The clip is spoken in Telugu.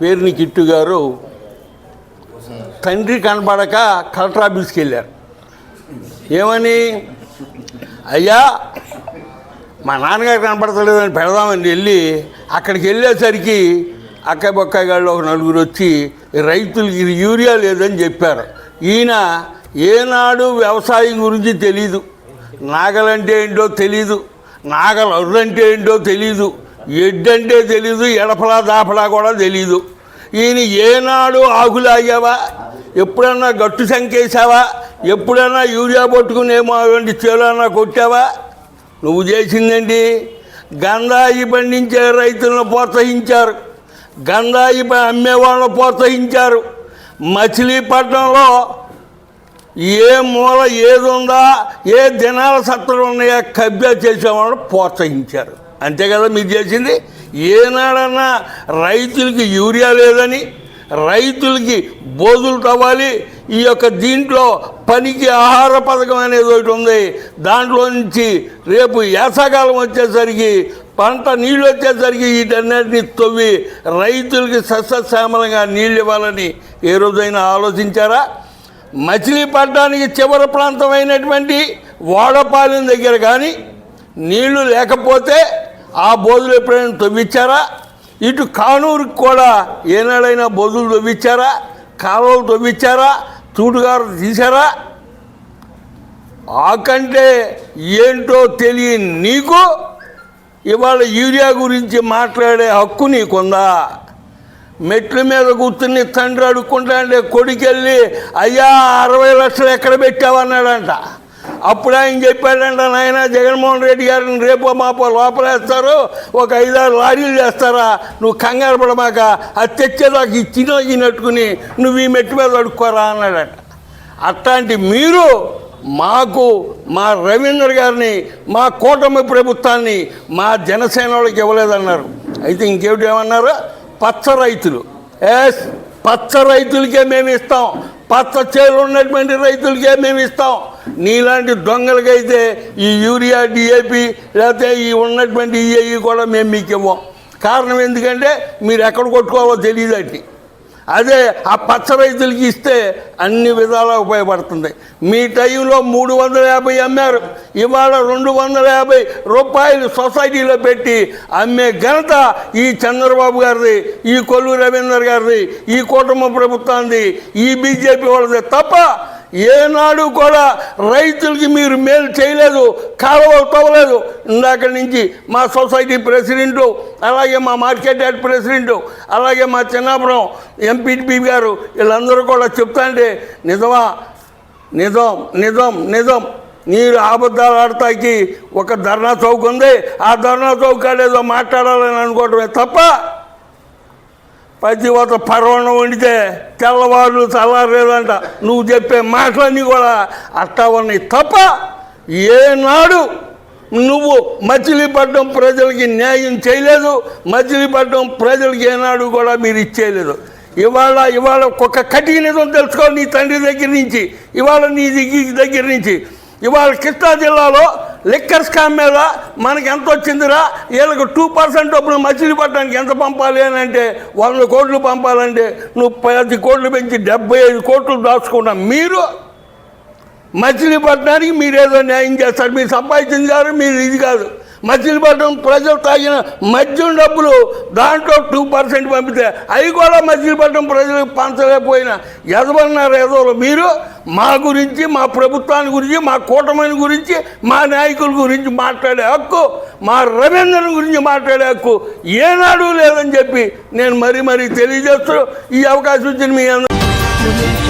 పేరుని కిట్టు గారు తండ్రి కనపడక కలెక్టర్ ఆఫీస్కి వెళ్ళారు. ఏమని? అయ్యా మా నాన్నగారు కనపడతలేదని పెడదామని వెళ్ళి అక్కడికి వెళ్ళేసరికి అక్క బొక్కగాళ్ళు ఒక నలుగురు వచ్చి రైతులకి ఇది యూరియా లేదని చెప్పారు. ఈయన ఏనాడు వ్యవసాయం గురించి తెలీదు. నాగలంటే ఏంటో తెలీదు. నాగలు అర్రంటే ఏంటో తెలీదు ఎడ్డంటే తెలీదు ఎడపలా దాపలా కూడా తెలీదు. ఈయన ఏనాడు ఆకులాగావా ఎప్పుడన్నా గట్టు సంకేసావా ఎప్పుడన్నా యూరియా పట్టుకునేమో అటువంటి చేలన్నా కొట్టావా? నువ్వు చేసిందండి గంధాయి పండించే రైతులను ప్రోత్సహించారు. గంధాయి అమ్మేవాళ్ళను ప్రోత్సహించారు. మచిలీపట్నంలో ఏ మూల ఏది ఉందా ఏ దినాల సత్తులు ఉన్నాయా కబ్జా చేసేవాళ్ళు ప్రోత్సహించారు. అంతే కదా మీరు చేసింది? ఏనాడన్నా రైతులకి యూరియా లేదని రైతులకి బోధులు తవ్వాలి ఈ యొక్క దీంట్లో పనికి ఆహార పథకం అనేది ఒకటి ఉంది. దాంట్లో నుంచి రేపు యాసకాలం వచ్చేసరికి పంట నీళ్ళు వచ్చేసరికి వీటన్నిటిని తవ్వి రైతులకి సస్యశ్యామలంగా నీళ్ళు ఇవ్వాలని ఏ రోజైనా ఆలోచించారా? మచిలీపట్నానికి చివరి ప్రాంతమైనటువంటి వాడపాలెం దగ్గర కానీ నీళ్ళు లేకపోతే ఆ బోధులు ఎప్పుడైనా తవ్వించారా ఇటు కానూరుకి కూడా ఏనాడైనా బోధులు తవ్వించారా కాలువలు తవ్వించారా తూటుగారు తీశారా? ఆకంటే ఏంటో తెలియని నీకు ఇవాళ యూరియా గురించి మాట్లాడే హక్కు నీకుందా? మెట్ల మీద కూర్చుని తండ్రి అడుక్కుంటాండే కొడుకెళ్ళి అయ్యా అరవై లక్షలు ఎక్కడ పెట్టావన్నాడంట. అప్పుడు ఆయన చెప్పాడంట నాయన జగన్మోహన్ రెడ్డి గారిని రేపో మాపో లోపలేస్తారు. ఒక ఐదారు లారీలు చేస్తారా? నువ్వు కంగారు పడమాక అది తెచ్చేదాకా ఈ చిన్నగి నట్టుకుని నువ్వు ఈ మెట్టు మీద అడుక్కోరా అన్నాడట. అట్లాంటి మీరు మాకు మా రవీంద్ర గారిని మా కూటమి ప్రభుత్వాన్ని మా జనసేన వాళ్ళకి ఇవ్వలేదన్నారు. అయితే ఇంకేమిటి ఏమన్నారు? పచ్చ రైతులు. ఎస్ పచ్చ రైతులకే మేము ఇస్తాం. పచ్చ చేలు ఉన్నటువంటి రైతులకే మేము ఇస్తాం. నీలాంటి దొంగలకైతే ఈ యూరియా డిఏపి లేకపోతే ఈ ఉన్నటువంటి ఈఏఈ కూడా మేము మీకు ఇవ్వం. కారణం ఎందుకంటే మీరు ఎక్కడ కొట్టుకోవాలో తెలియదండి అదే ఆ పచ్చ రైతులకి ఇస్తే అన్ని విధాలా ఉపయోగపడుతుంది. మీ టైంలో మూడు వందల యాభై అమ్మారు. ఇవాళ రెండు వందల యాభై రూపాయలు సొసైటీలో పెట్టి అమ్మే ఘనత ఈ చంద్రబాబు గారిది ఈ కొల్లు రవీందర్ గారిది ఈ కుటుంబ ప్రభుత్వాన్ని ఈ బీజేపీ వాళ్ళది తప్ప ఏనాడు కూడా రైతులకి మీరు మేలు చేయలేదు కాలువలు తవ్వలేదు ఇందాక నుంచి మా సొసైటీ ప్రెసిడెంటు అలాగే మా మార్కెట్ యార్డ్ ప్రెసిడెంటు అలాగే మా చిన్నాపురం ఎంపీటీపీ గారు వీళ్ళందరూ కూడా చెప్తాంటే నిజమా? నిజం నిజం నిజం. నీరు అబద్ధాలు ఆడతాకి ఒక ధర్నా చౌక్ ఉంది. ఆ ధర్నా చౌక్ కాడేదో మాట్లాడాలని అనుకోవటమే తప్ప ప్రతి ఒక్క పర్వణం వండితే తెల్లవారు చల్లారేదంట నువ్వు చెప్పే మాటలన్నీ కూడా అట్టా ఉన్నాయి తప్ప ఏనాడు నువ్వు మచిలీపట్నం ప్రజలకి న్యాయం చేయలేదు మచిలీపట్నం ప్రజలకి ఏనాడు కూడా మీరు ఇచ్చేయలేదు. ఇవాళ ఇవాళ ఒక్కొక్క కటిక నిజం తెలుసుకో నీ తండ్రి దగ్గర నుంచి ఇవాళ నీ దగ్గర దగ్గర నుంచి. ఇవాళ కృష్ణా జిల్లాలో లిక్కర్ స్కామ్ మీద మనకి ఎంత వచ్చిందిరా? వీళ్ళకి టూ పర్సెంట్ డబ్బులు మచిలీపట్నానికి ఎంత పంపాలి అని అంటే వంద కోట్లు పంపాలంటే నువ్వు పది కోట్లు పెంచి డెబ్బై ఐదు కోట్లు దాచుకున్నా మీరు మచిలీపట్నానికి మీరేదో న్యాయం చేస్తారు మీరు సంపాదించారు మీరు ఇది కాదు. మచిలీపట్నం ప్రజలు తాగిన మద్యం డబ్బులు దాంట్లో టూ పర్సెంట్ పంపితే అవి కూడా మచిలీపట్నం ప్రజలకు పంచలేకపోయిన ఎదవన్నారు ఏదో మీరు మా గురించి మా ప్రభుత్వాన్ని గురించి మా కూటమిని గురించి మా నాయకుల గురించి మాట్లాడే హక్కు మా రవీంద్రన్ గురించి మాట్లాడే హక్కు ఏనాడు లేదని చెప్పి నేను మరీ మరీ తెలియజేస్తూ ఈ అవకాశం ఇచ్చిన మీ అందరూ